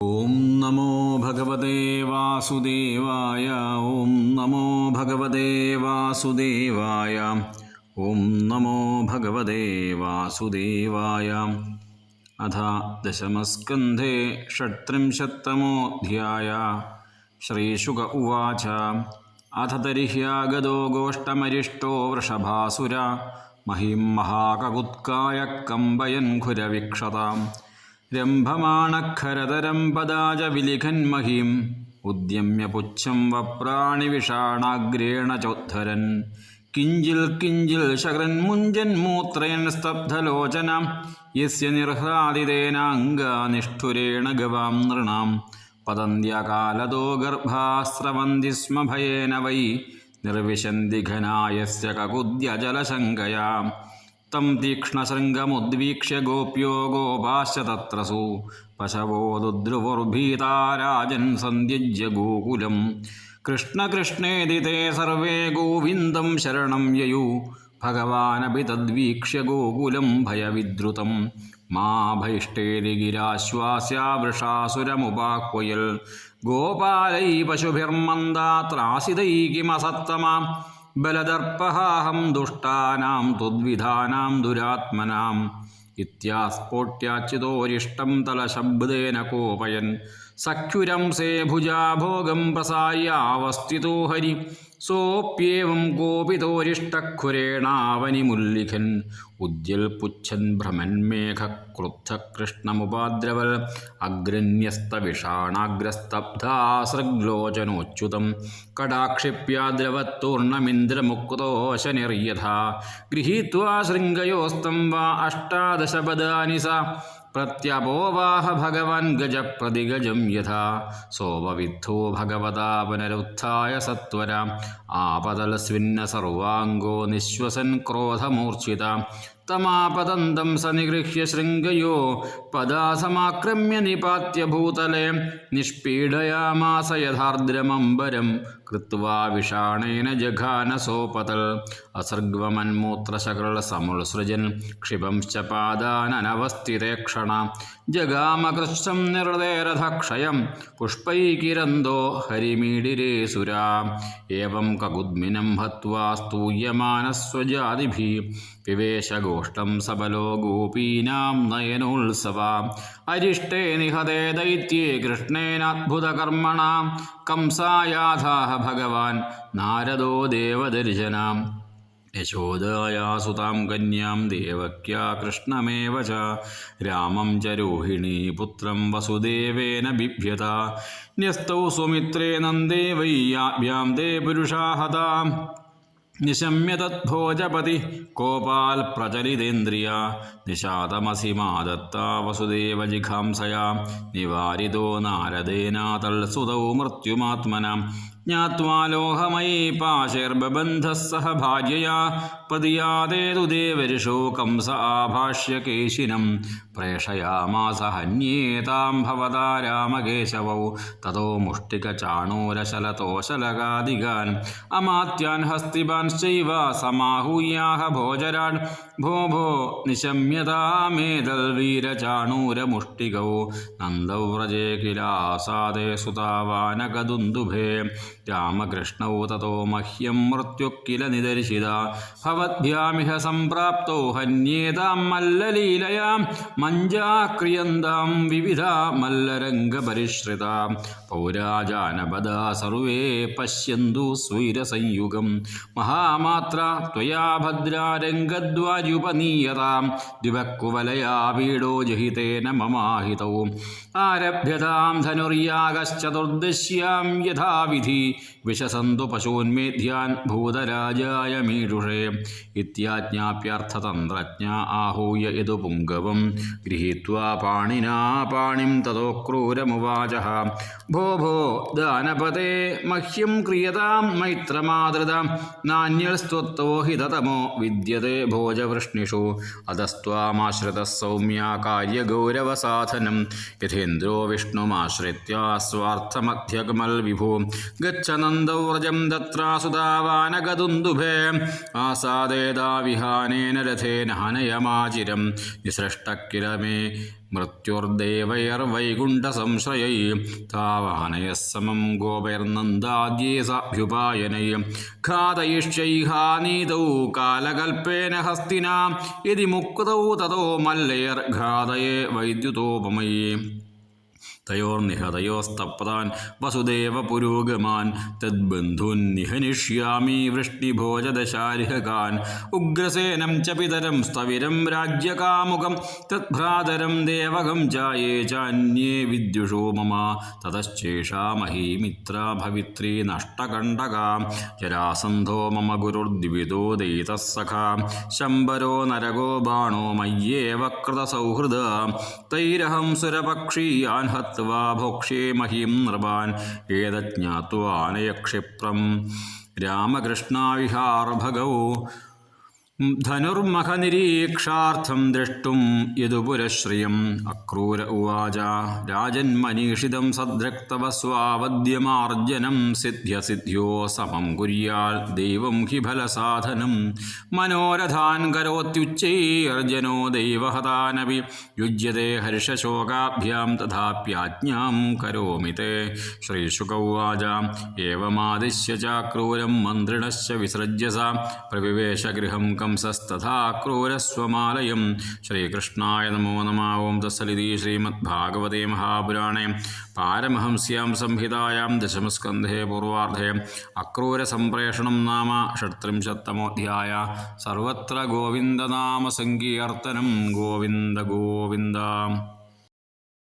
ഓം നമോ ഭഗവതേ വാസുദേവായ ഓം നമോ ഭഗവതേ വാസുദേവായ ഓം നമോ ഭഗവതേ വാസുദേവായ. അഥ ദശമസ്കന്ധേ ഷട്ത്രിംശത്തമോധ്യായ ശ്രീശുക ഉവാച അഥ തരിഹ്യാഗതോ ഗോഷ്ടമരിഷ്ടോ വൃഷഭാസുര മഹിം മഹാകകുത്കായ കമ്പയൻ ഖുരവിക്ഷതാം രംഭമാണഖരതരം പദാച വിലിഖന്മഹീം ഉദ്യമ്യ പുച്ഛം വപ്രാണി വിഷാണാഗ്രേണ ചോദ്ധരൻ. കിഞ്ചിൽ കിഞ്ചിൽ ശകരന്മുഞ്ചൻ മൂത്രയൻ സ്തബ്ധലോചന. യസ്യ നിർഹ്ലാദിതേനാംഗാനിഷ്ഠുരേണ ഗവാം നൃണാം. പതന്ത്യകാലതോ ഗർഭാസ്രവന്തി സ്മ ഭയേന വൈ. നിർവിശന്തി ഘനായസ്യ കകുദ്യജലശങ്കയാ തം തീക്ഷ്ണശൃംഗമുദ്വീക്ഷ്യ ഗോപ്യോ ഗോപാശ്ച തത്രസു. പശവോ ദുദ്രുവുർഭീതാ രാജൻ സന്ധ്യജ്യ ഗോകുലം. കൃഷ്ണകൃഷ്ണേതി തേ സർവേ ഗോവിന്ദം ശരണം യയു. ഭഗവാനപി തദ്വീക്ഷ്യ ഗോകുലം ഭയവിദ്രുതം. മാ ഭൈഷ്ടേരി ഗിരാശ്വാസ്യാവൃഷാസുരമുപാഹ്വയൽ ഗോപാലൈ പശുഭിർമന്ദാത്രാസിതൈ ബലദർപ്പഹാഹം ദുഷ്ടാനാം തുദ്വിധാനാം ദുരാത്മനാം ഇത്യാസ്ഫോട്യാച്യുതോരിഷ്ടം തലശബ്ദേന കോപയൻ സഖ്യുരം സേ ഭുജാഭോഗം പ്രസായാവസ്ഥിതോ ഹരി സോപ്യേവം ഗോപിതോരിഷ്ടഖുരേണാവനിമുല്ലിഖൻ. ഉദ്യൽ പുച്ഛൻ ഭ്രമന്മേഘക്രുദ്ധകൃഷ്ണമുപാദ്രവൽ അഗ്രന്യസ്തവിഷാണാഗ്രസ്തബ്ധാസൃഗ്ലോചനോച്യുതം. കടാക്ഷിപ്യാദ്രവത്തൂർണമിന്ദ്രമുക്തോശനിർയഥ ഗൃഹീത്വാ ശൃംഗയോസ്തം വാ അഷ്ടാദശപദാനി സ പ്രത്യപോവാഹ ഭഗവാൻ ഗജപ്രതിഗജം യഥാ സോപവിദ്ധോ ഭഗവതാ പുനരുത്ഥായ സത്വരാം ആപതലസ്വിന്ന സർവാംഗോ നിശ്വസൻ ക്രോധമൂർച്ഛിത തമാപതന്തം സനിഗൃഹ്യ ശൃംഗയോ പദാ സമാക്രമ്യ നിപാത്യ ഭൂതലെ. നിഷ്പീഡയാമാസ യഥാർദ്രമംബരം കൃത്വാ വിഷാണേന ജഘാന സോപതൽ അസർഗ്വമന്മൂത്രശകൃളസമുത്സൃജൻ ക്ഷിപംശ്ച പാദാനനവസ്ഥിതേ ക്ഷണ ജഗാമകൃഷ്ടം നിർദേരഥക്ഷയം പുഷ്പൈകിരന്തോ ഹരിമീഡിരേ സുരാ. ഏവം കകുദ്മിനം ഹത്വാ സ്തൂയമാനസ്വജാതിഭി. വിവേശഗോഷ്ടം സബലോ ഗോപീനാം നയനോത്സവ. അരിഷ്ടേ നിഹതേ ദൈത്യേ കൃഷ്ണേനാത്ഭുതകർമ്മണ കംസായാഥാഹ ഭഗവാൻ നാരദോ ദേവദർശനാം. യശോദായാസുതാം കന്യാം ദേവക്യാ കൃഷ്ണമേവ ച. രാമം ച രോഹിണീ പുത്രം വസുദേവേന ബിഭ്യത. ന്യസ്തൗ സ്വമിത്രേ നന്ദേ വൈയാഭ്യാം പുരുഷാഹതാം നിശമ്യ തദ്ഭോജപതി കോപാൽ പ്രചലിതേന്ദ്രിയ. നിഷാദമസി മാദത്ത വസുദേവ ജിഘാംസയാ. നിവാരിതോ നാരദേനാതൽ സുതൗ മൃത്യുമാത്മന. സഹ ഭാര്യയാ പതിയാതേതു ദേവരിഷോ കംസ ആഭാഷ്യ കേശിനം പ്രേഷയാമാസ ഹന്യേതാം ഭവതാ രാമകേശവൗ തതോ മുഷ്ടികചാണൂരശലതോശലകാദികാൻ അമാത്യാൻ ഹസ്തിപാൻശ്ചൈവ സമാഹൂയാഹ ഭോജരാൻ ഭോ ഭോ നിശമ്യതാമേതൽ വീരചാണൂരമുഷ്ടികൗ നന്ദവ്രജേ കിലാസാദേ സുതാവാനകദുന്ദുഭേ. രാമകൃഷ്ണൗ തതോ മഹ്യം മൃത്യു കില നിദർശിത. ഭവദ്ഭ്യാമിഹ സംപ്രാപ്തോ ഹന്യേതാം മല്ലലീലയാം. മഞ്ജാക്രിയന്താം വിവിധ മല്ലരംഗപരിശ്രിത പൗരാജാനപദ സർവേ പശ്യന്തു സ്വൈരസംയുഗം. മഹാമാത്ര ത്വയാ ഭദ്രാരംഗദ്വാര്യുപനീയതാം ദ്വിവക്കുവലയാ വീടോ ജഹിതേന മമാഹിതൗ. ആരഭ്യതാം ധനുർയാഗശ്ചതുർദശ്യാം യഥാവിധി. വിശസന്തു പശൂന്മേധ്യാൻ ഭൂതരാജായ മീഷുഷേ ഇത്യാജ്ഞാപ്യർത്ഥതന്ത്രജ്ഞ ആഹൂയ ഇതു പുംഗവം ഗൃഹീത്വാ പാണിനാ പാണിം തതോ ക്രൂരമുവാച ഭോ ഭോ ദാനപതേ മഹ്യം ക്രിയതാം മൈത്രമാതൃത. നാന്യസ്ത്വത്തോ ഹിതതമോ വിദ്യത്തെ ഭോജവൃഷ്ണിഷു അതസ്ത്വാമാശ്രിത സൗമ്യ കാര്യഗൗരവസാധനം യഥേന്ദ്രോ വിഷ്ണുമാശ്രിത്യ സ്വാർത്ഥമധ്യകമൽ വിഭു ഗച്ഛ നന്ദൗർജം തത്രാസുതാവാനഗതുന്ദുഭേ ആസാദേതാ വിഹാനേന രഥേന ഹനയമാചിരം നിസൃഷ്ട മേ മൃത്യുർദേവൈർവൈകുണ്ഠസംശ്രയൈ താവാനയः സമം ഗോപൈർനന്ദാദ്യേ സാഭ്യുപായനൈ ഘാതയിഷ്യൈഹാനീതൗ കാലകൽപ്പേന ഹസ്തിനാ യതി മുക്തൗ തതോ മല്ലൈർഘാതയേ വൈദ്യുതോപമയേ. തയോർനിഹതയോസ്തപ്താൻ വസുദേവ പുരോഗമാൻ തദ്ബന്ധുൻ നിഹനിഷ്യാമി വൃഷ്ടിഭോജദശാരിഹകാൻ ഉഗ്രസേനം ച പിതരം സ്ഥവിരം രാജ്യകാമുകം തദ്ഭ്രാതരം ദേവകം ചായേ ചാന്യേ വിദ്യുഷോ മമ തതശ്ചേഷാ മഹീമിത്ര ഭവിത്രീ നഷ്ടകണ്ഠകാ ജരാസന്ധോ മമ ഗുരുർദ്വിദോ ദയിതഃ സഖാ ശംബരോ നരകോ ബാണോ മയ്യേവ കൃതസൗഹൃദ തൈരഹം സുരപക്ഷീയാൻ ഹത്വാ ഭോക്ഷ്യേ മഹീം നൃപാൻ ഏതജ്ഞാത്വാനയക്ഷിപ്രം धनुर्मखनिरीक्षार्थं द्रष्टुं यदुपुरश्रियम् अक्रूर उवाच। राजन्मनीषितं सिद्ध्यो स्वावद्यमार्जनं सिद्ध्यसिद्ध्यो समं कुर्यात् देवं हि फलसाधनं। मनोरथान् करोत्युच्चैर्जनो दैवहतानपि। युज्यते हर्षशोकाभ्यां तथाप्याज्ञां करोमि ते। श्रीशुक उवाच। एवमादिश्य च क्रूरं मन्त्रिणश्च विसृज्य सा। प्रविवेशगृहं कंसस्तथा क्रूरस्वमालयं श्रीकृष्णाय नमो नमः ॐ तत्सलिति श्रीमद्भागवते महापुराणे पारमहंस्यां संहितायां दशमस्कन्धे पूर्वार्धे अक्रूरसम्प्रेषणं नाम षट्त्रिंशत्तमोऽध्याय सर्वत्र गोविन्दनामसङ्कीर्तनं गोविन्द गोविन्द